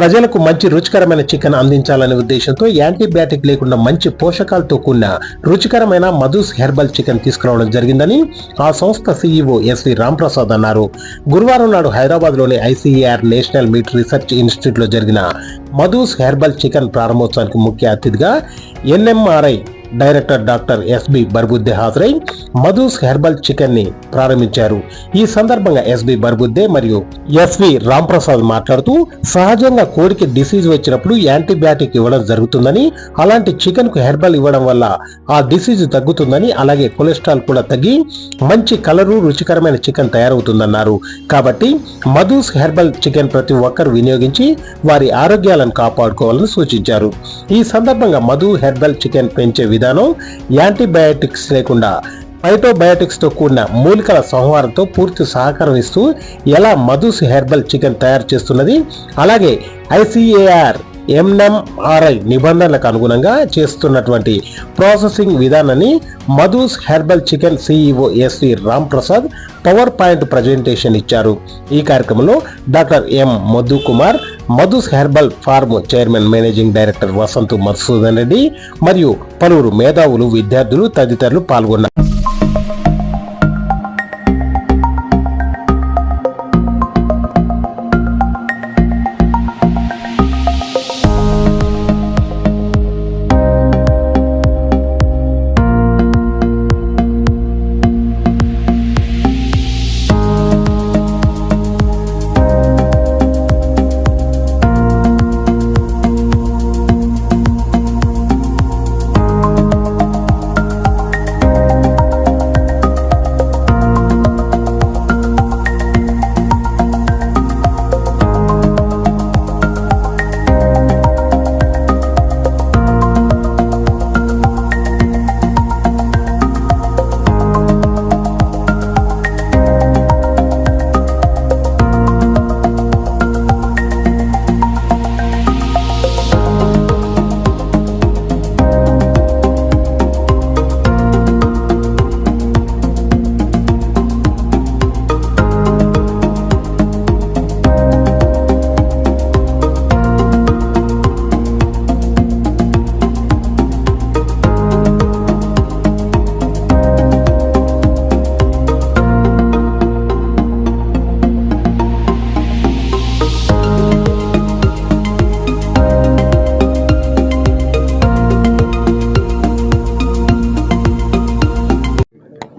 ప్రజలకు మంచి రుచికరమైన చికెన్ అందించాలనే ఉద్దేశంతో యాంటీబయాటిక్ లేకుండా మంచి పోషకాలతో కూడిన రుచికరమైన మధుస్ హెర్బల్ చికెన్ తీసుకురావడం జరిగిందని ఆ సంస్థ సీఈఓ ఎస్వి రాంప్రసాద్ అన్నారు. గురువారం నాడు హైదరాబాద్లోని ఐసీఏఆర్ నేషనల్ మీట్ రీసెర్చ్ ఇన్స్టిట్యూట్లో జరిగిన మధుస్ హెర్బల్ చికెన్ ప్రారంభోత్సవానికి ముఖ్య అతిథిగా NMRI director doctor SB Barbudde హాజరై మధుస్ హెర్బల్ చికెన్ని ప్రారంభించారు. ఈ సందర్భంగా ఎస్బి బర్బుద్దే మరియు ఎస్వి రాంప్రసాద్ మాట్లాడుతూ సహజంగా కోడికి డిసీజ్ వచ్చినప్పుడు యాంటీబయాటిక్ ఇవ్వడం జరుగుతుందని అలాంటి చికెన్కు హెర్బల్ ఇవ్వడం వల్ల ఆ డిసీజ్ తగ్గుతుందని అలాగే కొలెస్ట్రాల్ కూడా తగ్గి మంచి కలరు రుచికరమైన చికెన్ తయారవుతుందన్నారు. కాబట్టి మధుస్ హెర్బల్ చికెన్ ప్రతి ఒక్కరు వినియోగించి వారి ఆరోగ్యాలను కాపాడుకోవాలని సూచించారు. ఈ సందర్భంగా మధు హెర్బల్ చికెన్ పెంచే విధానం యాంటీబయాటిక్స్ లేకుండా ఫైటోబయాటిక్స్తో కూడిన మూలికల సంహారంతో పూర్తి సహకారం ఇస్తూ ఎలా మధుస్ హెర్బల్ చికెన్ తయారు చేస్తున్నది అలాగే ఐసీఏఆర్ ఎంఎంఆర్ఐ నిబంధనలకు అనుగుణంగా చేస్తున్నటువంటి ప్రాసెసింగ్ విధానాన్ని Madhus herbal chicken CEO SV Ram Prasad power point presentation ఇచ్చారు. ఈ కార్యక్రమంలో doctor M Madhu Kumar Madhus herbal farm chairman managing director Vasant Madhusudan Reddy మరియు పలువురు మేధావులు విద్యార్థులు తదితరులు పాల్గొన్నారు.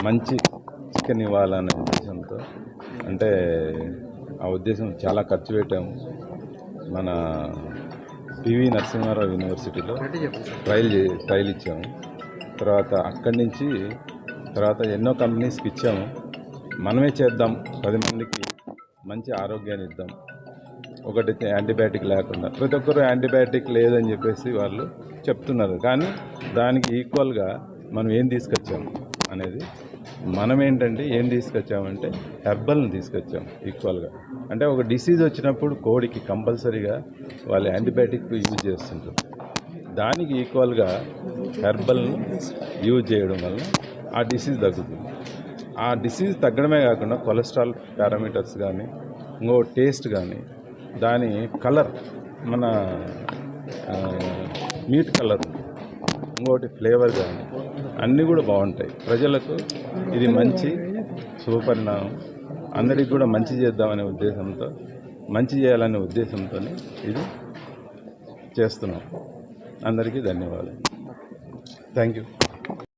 మంచి చికెన్ ఇవ్వాలనే ఉద్దేశంతో అంటే ఆ ఉద్దేశం చాలా ఖర్చు పెట్టాము. మన పివి నరసింహారావు యూనివర్సిటీలో ట్రయల్ ట్రయల్ ఇచ్చాము. తర్వాత అక్కడి నుంచి తర్వాత ఎన్నో కంపెనీస్కి ఇచ్చాము. మనమే చేద్దాం పది మందికి మంచి ఆరోగ్యాన్ని ఇద్దాం. ఒకటి యాంటీబయాటిక్ లేకుండా ప్రతి ఒక్కరు యాంటీబయాటిక్ లేదని చెప్పేసి వాళ్ళు చెప్తున్నారు. కానీ దానికి ఈక్వల్గా మనం ఏం తీసుకొచ్చాము అనేది మనం ఏంటంటే ఏం తీసుకొచ్చామంటే హెర్బల్ని తీసుకొచ్చాం ఈక్వల్గా. అంటే ఒక డిసీజ్ వచ్చినప్పుడు కోడికి కంపల్సరీగా వాళ్ళు యాంటీబయాటిక్ యూజ్ చేస్తుంటారు. దానికి ఈక్వల్గా హెర్బల్ని యూజ్ చేయడం వల్ల ఆ డిసీజ్ తగ్గుతుంది. ఆ డిసీజ్ తగ్గడమే కాకుండా కొలెస్ట్రాల్ పారామీటర్స్ కానీ ఇంకో టేస్ట్ కానీ దాని కలర్ మన మీట్ కలర్ ఇంకోటి ఫ్లేవర్ కానీ అన్నీ కూడా బాగుంటాయి. ప్రజలకు ఇది మంచి శుభపరిణామం. అందరికి కూడా మంచి చేద్దామనే ఉద్దేశంతో మంచి చేయాలనే ఉద్దేశంతో ఇది చేస్తున్నాం. అందరికీ ధన్యవాదాలు. Thank you